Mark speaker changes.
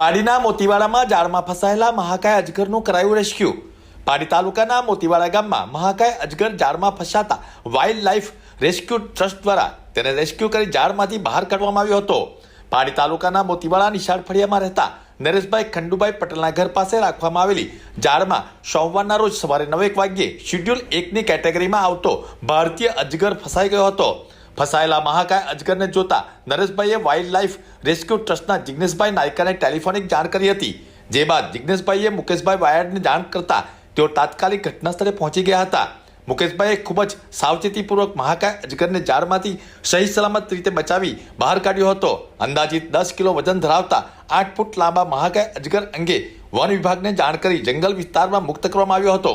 Speaker 1: પાડીના મોતીવાડામાં જાળમાં ફસાયેલા મહાકાય અજગરનું કરાયું રેસ્ક્યુ. પાડી તાલુકાના મોતીવાડા ગામમાં મહાકાય અજગર જાળમાં ફસાતા વાઇલ્ડ લાઇફ રેસ્ક્યુ ટ્રસ્ટ દ્વારા તેને રેસ્ક્યુ કરી જાળમાંથી બહાર કાઢવામાં આવ્યો હતો. પાડી તાલુકાના મોતીવાડા નિશાળ ફળિયામાં રહેતા નરેશભાઈ ખંડુભાઈ પટેલના ઘર પાસે રાખવામાં આવેલી જાળમાં સોમવારના રોજ સવારે નવેક વાગ્યે શેડ્યુલ એકની કેટેગરીમાં આવતો ભારતીય અજગર ફસાઈ ગયો હતો. ફસાયેલા મહાકાય અજગરને જોતા નરેશભાઈએ વાઇલ્ડ લાઇફ રેસ્ક્યુ ટ્રસ્ટના જિગ્નેશભાઈ નાયકાને ટેલિફોનિક જાણ કરી હતી. જે બાદ જિગ્નેશભાઈએ મુકેશભાઈ વાયડને જાણ કરતા તેઓ તાત્કાલિક ઘટનાસ્થળે પહોંચી ગયા હતા. મુકેશભાઈએ ખૂબ જ સાવચેતીપૂર્વક મહાકાય અજગરને જાળમાંથી સહી સલામત રીતે બચાવી બહાર કાઢ્યો હતો. અંદાજિત દસ કિલો વજન ધરાવતા આઠ ફૂટ લાંબા મહાકાય અજગર અંગે વન વિભાગને જાણ કરી જંગલ વિસ્તારમાં મુક્ત કરવામાં આવ્યો હતો.